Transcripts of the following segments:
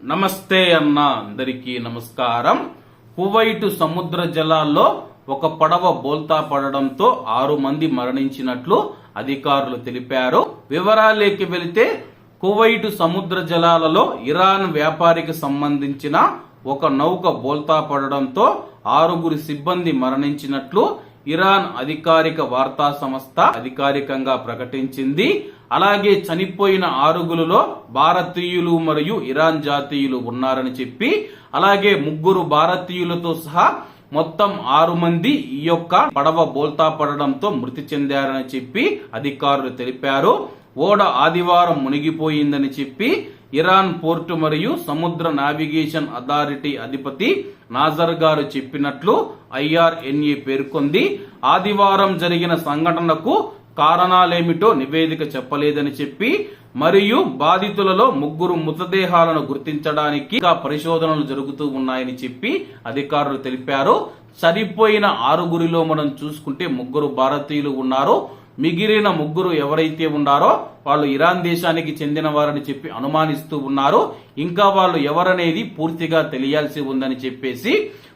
నమస్తే అన్న అందరికీ నమస్కారం. కువైటు సముద్ర జలాల్లో ఒక పడవ బోల్తా పడడంతో ఆరు మంది మరణించినట్లు అధికారులు తెలిపారు. వివరాలేకి వెళితే కువైటు సముద్ర జలాలలో ఇరాన్ వ్యాపారికి సంబంధించిన ఒక నౌక బోల్తా పడడంతో ఆరుగురు సిబ్బంది మరణించినట్లు ఇరాన్ అధికారిక వార్తా సంస్థ అధికారికంగా ప్రకటించింది. అలాగే చనిపోయిన ఆరుగులలో భారతీయులు మరియు ఇరాన్ జాతీయులు ఉన్నారని చెప్పి అలాగే ముగ్గురు భారతీయులతో సహా మొత్తం ఆరు మంది ఈ యొక్క పడవ బోల్తా పడడంతో మృతి చెందారని చెప్పి అధికారులు తెలిపారు. ఓడ ఆదివారం మునిగిపోయిందని చెప్పి ఇరాన్ పోర్టు మరియు సముద్ర నావిగేషన్ అథారిటీ అధిపతి నాజర్ గారు చెప్పినట్లు ఐఆర్ఎన్ఏ పేర్కొంది. ఆదివారం జరిగిన సంఘటనకు కారణాలేమిటో నివేదిక చెప్పలేదని చెప్పి మరియు బాధితులలో ముగ్గురు మృతదేహాలను గుర్తించడానికి ఇంకా పరిశోధనలు జరుగుతూ ఉన్నాయని చెప్పి అధికారులు తెలిపారు. చనిపోయిన ఆరుగురిలో మనం చూసుకుంటే ముగ్గురు భారతీయులు ఉన్నారు. మిగిలిన ముగ్గురు ఎవరైతే ఉన్నారో వాళ్ళు ఇరాన్ దేశానికి చెందిన వారని చెప్పి అనుమానిస్తూ ఉన్నారు. ఇంకా వాళ్ళు ఎవరనేది పూర్తిగా తెలియాల్సి ఉందని చెప్పేసి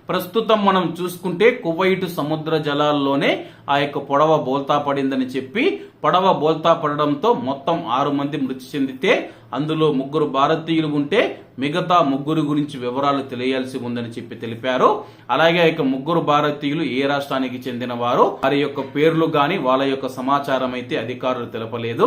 ప్రస్తుతం మనం చూసుకుంటే కువైట్ సముద్ర జలాల్లోనే ఆ యొక్క పొడవ బోల్తా పడిందని చెప్పి పొడవ బోల్తా పడడంతో మొత్తం ఆరు మంది మృతి చెందితే అందులో ముగ్గురు భారతీయులు ఉంటే మిగతా ముగ్గురు గురించి వివరాలు తెలియాల్సి ఉందని చెప్పి తెలిపారు. అలాగే ఇక యొక్క ముగ్గురు భారతీయులు ఏ రాష్ట్రానికి చెందిన వారు వారి యొక్క పేర్లు గాని వాళ్ళ యొక్క సమాచారం అయితే అధికారులు తెలపలేదు.